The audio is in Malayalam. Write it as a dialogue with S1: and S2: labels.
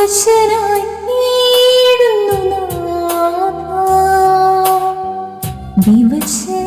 S1: വിവശനായി വിവശ